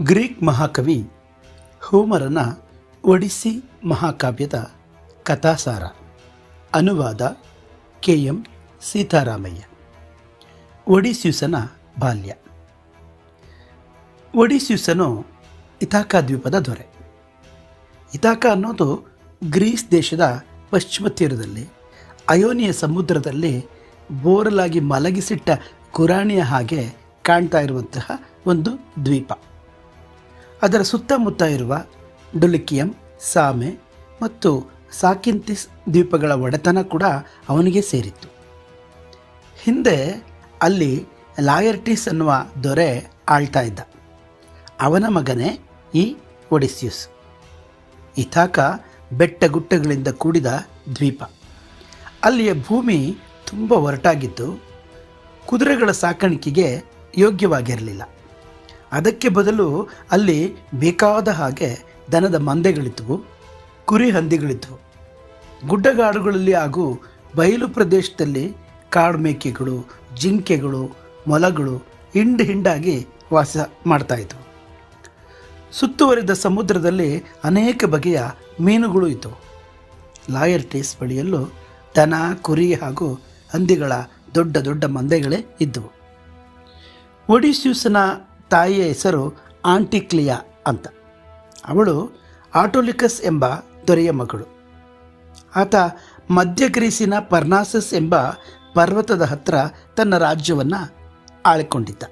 Greek ಮಹಾಕವಿ ಹೋಮರನ ಒಡಿಸ್ಸಿ ಮಹಾಕಾವ್ಯದ ಕಥಾಸಾರ. ಅನುವಾದ K M Sitaramayya. ಒಡಿಸ್ಯೂಸನ ಬಾಲ್ಯ. ಒಡಿಸ್ಯೂಸನು ಇತಾಕ ದ್ವೀಪದ ದೊರೆ. ಇಥಾಕಾ ಅನ್ನೋದು ಗ್ರೀಸ್ ದೇಶದ ಪಶ್ಚಿಮ ತೀರದಲ್ಲಿ ಅಯೋನಿಯ ಸಮುದ್ರದಲ್ಲಿ ಬೋರಲಾಗಿ ಮಲಗಿಸಿಟ್ಟ ಕುರಾಣಿಯ ಹಾಗೆ ಕಾಣ್ತಾ ಇರುವಂತಹ ಒಂದು ದ್ವೀಪ. ಅದರ ಸುತ್ತಮುತ್ತ ಇರುವ ಡುಲಿಕಿಯಂ, ಸಾಮೆ ಮತ್ತು ಸಾಕಿಂತಿಸ್ ದ್ವೀಪಗಳ ಒಡೆತನ ಕೂಡ ಅವನಿಗೆ ಸೇರಿತ್ತು. ಹಿಂದೆ ಅಲ್ಲಿ ಲಾಯರ್ಟಿಸ್ ಅನ್ನುವ ದೊರೆ ಆಳ್ತಾ ಇದ್ದ. ಅವನ ಮಗನೇ ಈ ಒಡಿಸ್ಯೂಸ್. ಇಥಾಕ ಬೆಟ್ಟಗುಟ್ಟಗಳಿಂದ ಕೂಡಿದ ದ್ವೀಪ. ಅಲ್ಲಿಯ ಭೂಮಿ ತುಂಬ ಒರಟಾಗಿದ್ದು, ಕುದುರೆಗಳ ಸಾಕಾಣಿಕೆಗೆ ಯೋಗ್ಯವಾಗಿರಲಿಲ್ಲ. ಅದಕ್ಕೆ ಬದಲು ಅಲ್ಲಿ ಬೇಕಾದ ಹಾಗೆ ದನದ ಮಂದೆಗಳಿದ್ದವು ಕುರಿ ಹಂದಿಗಳಿದ್ದವು ಗುಡ್ಡಗಾಡುಗಳಲ್ಲಿ ಹಾಗೂ ಬಯಲು ಪ್ರದೇಶದಲ್ಲಿ ಕಾಡು ಮೇಕೆಗಳು ಜಿಂಕೆಗಳು, ಮೊಲಗಳು ಹಿಂಡು ಹಿಂಡಾಗಿ ವಾಸ ಮಾಡ್ತಾಯಿದ್ವು ಸುತ್ತುವರಿದ ಸಮುದ್ರದಲ್ಲಿ ಅನೇಕ ಬಗೆಯ ಮೀನುಗಳು ಇದ್ದವು ಲಾಯರ್ಟೀಸ್ ಬಳಿಯಲ್ಲೂ ದನ, ಕುರಿ ಹಾಗೂ ಹಂದಿಗಳ ದೊಡ್ಡ ದೊಡ್ಡ ಮಂದೆಗಳೇ ಇದ್ದವು ಒಡಿಸ್ಯೂಸನ ತಾಯಿಯ ಹೆಸರು ಆಂಟಿಕ್ಲಿಯಾ ಅಂತ. ಅವಳು ಆಟೋಲಿಕಸ್ ಎಂಬ ದೊರೆಯ ಮಗಳು. ಆತ ಮಧ್ಯ ಗ್ರೀಸಿನ ಪರ್ನಾಸಸ್ ಎಂಬ ಪರ್ವತದ ಹತ್ರ ತನ್ನ ರಾಜ್ಯವನ್ನು ಆಳಿಕೊಂಡಿದ್ದ.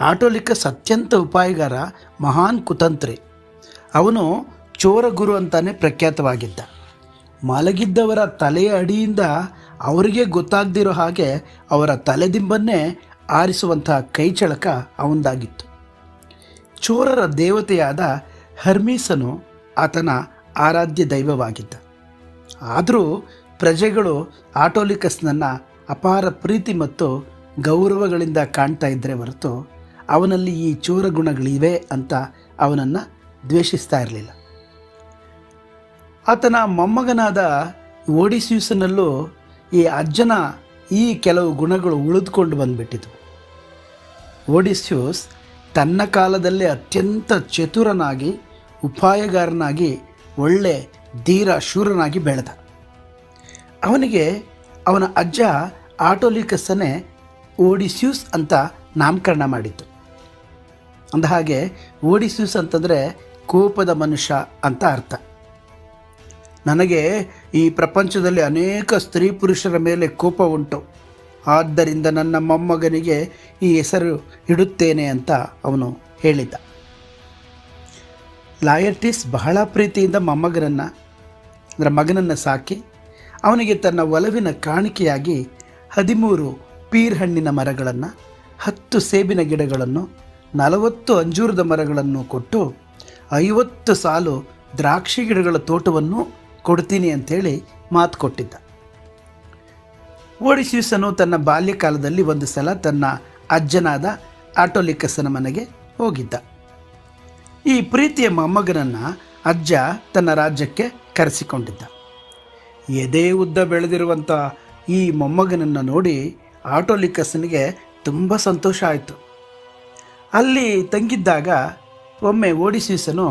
ಆಟೋಲಿಕಸ್ ಅತ್ಯಂತ ಉಪಾಯಗಾರ, ಮಹಾನ್ ಕುತಂತ್ರಿ. ಅವನು ಚೋರಗುರು ಅಂತಾನೆ ಪ್ರಖ್ಯಾತವಾಗಿದ್ದ. ಮಲಗಿದ್ದವರ ತಲೆಯ ಅಡಿಯಿಂದ ಅವರಿಗೆ ಗೊತ್ತಾಗದಿರೋ ಹಾಗೆ ಅವರ ತಲೆದಿಂಬನ್ನೇ ಆರಿಸುವಂತಹ ಕೈಚಳಕ ಅವನದಾಗಿತ್ತು ಚೋರರ ದೇವತೆಯಾದ ಹರ್ಮೀಸನು ಆತನ ಆರಾಧ್ಯ ದೈವವಾಗಿದ್ದ. ಆದರೂ ಪ್ರಜೆಗಳು ಆಟೋಲಿಕಸ್ನನ್ನು ಅಪಾರ ಪ್ರೀತಿ ಮತ್ತು ಗೌರವಗಳಿಂದ ಕಾಣ್ತಾ ಇದ್ದರೆ ಹೊರತು ಅವನಲ್ಲಿ ಈ ಚೋರ ಗುಣಗಳಿವೆ ಅಂತ ಅವನನ್ನು ದ್ವೇಷಿಸ್ತಾ ಇರಲಿಲ್ಲ. ಆತನ ಮೊಮ್ಮಗನಾದ ಓಡಿಸ್ಯೂಸನಲ್ಲೂ ಈ ಅಜ್ಜನ ಈ ಕೆಲವು ಗುಣಗಳು ಉಳಿದುಕೊಂಡು ಬಂದ್ಬಿಟ್ಟಿತು. ಓಡಿಸ್ಯೂಸ್ ತನ್ನ ಕಾಲದಲ್ಲೇ ಅತ್ಯಂತ ಚತುರನಾಗಿ, ಉಪಾಯಗಾರನಾಗಿ, ಒಳ್ಳೆ ಧೀರ ಶೂರನಾಗಿ ಬೆಳೆದ. ಅವನಿಗೆ ಅವನ ಅಜ್ಜ ಆಟೋಲಿಕಸ್ಸನ್ನೇ ಓಡಿಸ್ಯೂಸ್ ಅಂತ ನಾಮಕರಣ ಮಾಡಿತ್ತು. ಅಂದಹಾಗೆ ಓಡಿಸ್ಯೂಸ್ ಅಂತಂದರೆ ಕೋಪದ ಮನುಷ್ಯ ಅಂತ ಅರ್ಥ. ನನಗೆ ಈ ಪ್ರಪಂಚದಲ್ಲಿ ಅನೇಕ ಸ್ತ್ರೀ ಪುರುಷರ ಮೇಲೆ ಕೋಪ ಉಂಟು. ಆದ್ದರಿಂದ ನನ್ನ ಮೊಮ್ಮಗನಿಗೆ ಈ ಹೆಸರು ಇಡುತ್ತೇನೆ ಅಂತ ಅವನು ಹೇಳಿದ್ದ ಲಾಯರ್ಟಿಸ್ ಬಹಳ ಪ್ರೀತಿಯಿಂದ ಮೊಮ್ಮಗನನ್ನು, ಅಂದರೆ ಮಗನನ್ನು ಸಾಕಿ, ಅವನಿಗೆ ತನ್ನ ಒಲವಿನ ಕಾಣಿಕೆಯಾಗಿ ಹದಿಮೂರು ಪೀರ್ ಹಣ್ಣಿನ ಮರಗಳನ್ನು, ಹತ್ತು ಸೇಬಿನ ಗಿಡಗಳನ್ನು, ನಲವತ್ತು ಅಂಜೂರದ ಮರಗಳನ್ನು ಕೊಟ್ಟು, ಐವತ್ತು ಸಾಲು ದ್ರಾಕ್ಷಿ ಗಿಡಗಳ ತೋಟವನ್ನು ಕೊಡ್ತೀನಿ ಅಂಥೇಳಿ ಮಾತು ಕೊಟ್ಟಿದ್ದ. ಓಡಿಸ್ಯೂಸನು ತನ್ನ ಬಾಲ್ಯಕಾಲದಲ್ಲಿ ಒಂದು ಸಲ ತನ್ನ ಅಜ್ಜನಾದ ಆಟೋಲಿಕಸನ ಮನೆಗೆ ಹೋಗಿದ್ದ. ಈ ಪ್ರೀತಿಯ ಮೊಮ್ಮಗನನ್ನು ಅಜ್ಜ ತನ್ನ ರಾಜ್ಯಕ್ಕೆ ಕರೆಸಿಕೊಂಡಿದ್ದ. ಎದೆ ಉದ್ದ ಬೆಳೆದಿರುವಂಥ ಈ ಮೊಮ್ಮಗನನ್ನು ನೋಡಿ ಆಟೋಲಿಕಸನಿಗೆ ತುಂಬ ಸಂತೋಷ ಆಯಿತು. ಅಲ್ಲಿ ತಂಗಿದ್ದಾಗ ಒಮ್ಮೆ ಓಡಿಸ್ಯೂಸನು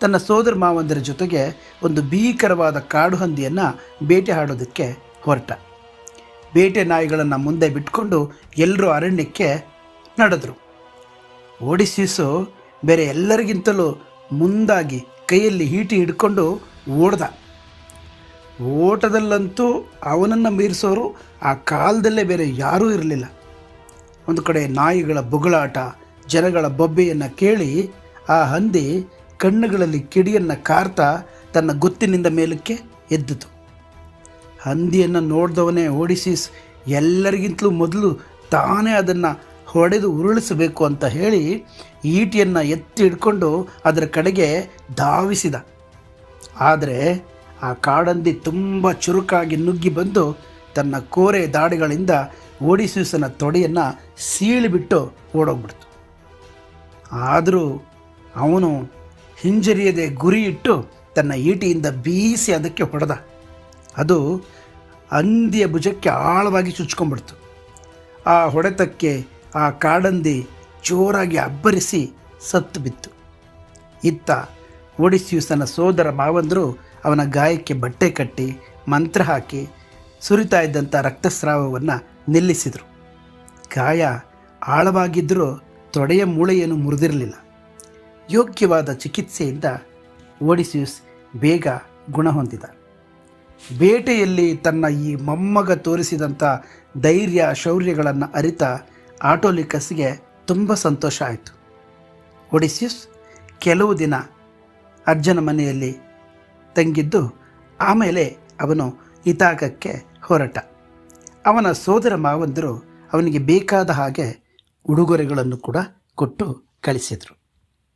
ತನ್ನ ಸೋದರ ಮಾವಂದರ ಜೊತೆಗೆ ಒಂದು ಭೀಕರವಾದ ಕಾಡು ಹಂದಿಯನ್ನು ಬೇಟೆ ಆಡೋದಕ್ಕೆ ಹೊರಟ. ಬೇಟೆ ನಾಯಿಗಳನ್ನು ಮುಂದೆ ಬಿಟ್ಕೊಂಡು ಎಲ್ಲರೂ ಅರಣ್ಯಕ್ಕೆ ನಡೆದರು. ಓಡಿಸೀಸು ಬೇರೆ ಎಲ್ಲರಿಗಿಂತಲೂ ಮುಂದಾಗಿ ಕೈಯಲ್ಲಿ ಹೀಟಿ ಹಿಡ್ಕೊಂಡು ಓಡ್ದ. ಓಟದಲ್ಲಂತೂ ಅವನನ್ನು ಮೀರಿಸೋರು ಆ ಕಾಲದಲ್ಲೇ ಬೇರೆ ಯಾರೂ ಇರಲಿಲ್ಲ. ಒಂದು ಕಡೆ ನಾಯಿಗಳ ಬೊಗಳಾಟ, ಜನಗಳ ಬೊಬ್ಬೆಯನ್ನು ಕೇಳಿ ಆ ಹಂದಿ ಕಣ್ಣುಗಳಲ್ಲಿ ಕಿಡಿಯನ್ನು ಕಾರ್ತಾ ತನ್ನ ಗೊತ್ತಿನಿಂದ ಮೇಲಕ್ಕೆ ಎದ್ದಿತು ಹಂದಿಯನ್ನು ನೋಡಿದವನೇ ಓಡಿಸಿಸ್ ಎಲ್ಲರಿಗಿಂತಲೂ ಮೊದಲು ತಾನೇ ಅದನ್ನು ಹೊಡೆದು ಉರುಳಿಸಬೇಕು ಅಂತ ಹೇಳಿ ಈಟಿಯನ್ನು ಎತ್ತಿ ಹಿಡ್ಕೊಂಡು ಅದರ ಕಡೆಗೆ ಧಾವಿಸಿದ. ಆದರೆ ಆ ಕಾಡಂದಿ ತುಂಬ ಚುರುಕಾಗಿ ನುಗ್ಗಿ ಬಂದು ತನ್ನ ಕೋರೆ ದಾಡಿಗಳಿಂದ ಓಡಿಸೂಸನ ತೊಡೆಯನ್ನು ಸೀಳಿಬಿಟ್ಟು ಓಡೋಗ್ಬಿಡ್ತು. ಆದರೂ ಅವನು ಹಿಂಜರಿಯದೆ ಗುರಿ ಇಟ್ಟು ತನ್ನ ಈಟಿಯಿಂದ ಬೀಸಿ ಅದಕ್ಕೆ ಹೊಡೆದ. ಅದು ಅಂದಿಯ ಭುಜಕ್ಕೆ ಆಳವಾಗಿ ಚುಚ್ಕೊಂಡ್ಬಿಡ್ತು. ಆ ಹೊಡೆತಕ್ಕೆ ಆ ಕಾಡಂದಿ ಜೋರಾಗಿ ಅಬ್ಬರಿಸಿ ಸತ್ತು ಬಿತ್ತು. ಇತ್ತ ಓಡಿಸ್ಯೂಸನ ಸೋದರ ಮಾವಂದರು ಅವನ ಗಾಯಕ್ಕೆ ಬಟ್ಟೆ ಕಟ್ಟಿ, ಮಂತ್ರ ಹಾಕಿ ಸುರಿತಾ ಇದ್ದಂಥ ರಕ್ತಸ್ರಾವವನ್ನು ನಿಲ್ಲಿಸಿದರು. ಗಾಯ ಆಳವಾಗಿದ್ದರೂ ತೊಡೆಯ ಮೂಳೆಯನ್ನು ಮುರಿದಿರಲಿಲ್ಲ. ಯೋಗ್ಯವಾದ ಚಿಕಿತ್ಸೆಯಿಂದ ಓಡಿಸಿಯಸ್ ಬೇಗ ಗುಣ ಹೊಂದಿದ ಬೇಟೆಯಲ್ಲಿ ತನ್ನ ಈ ಮೊಮ್ಮಗ ತೋರಿಸಿದಂಥ ಧೈರ್ಯ ಶೌರ್ಯಗಳನ್ನು ಅರಿತ ಆಟೋಲಿಕಸ್ಗೆ ತುಂಬ ಸಂತೋಷ ಆಯಿತು. ಒಡಿಸ್ಯೂಸ್ ಕೆಲವು ದಿನ ಅಜ್ಜನ ಮನೆಯಲ್ಲಿ ತಂಗಿದ್ದು ಆಮೇಲೆ ಅವನು ಇತಾಕಕ್ಕೆ ಹೊರಟ. ಅವನ ಸೋದರ ಮಾವಂದರು ಅವನಿಗೆ ಬೇಕಾದ ಹಾಗೆ ಉಡುಗೊರೆಗಳನ್ನು ಕೂಡ ಕೊಟ್ಟು ಕಳಿಸಿದರು.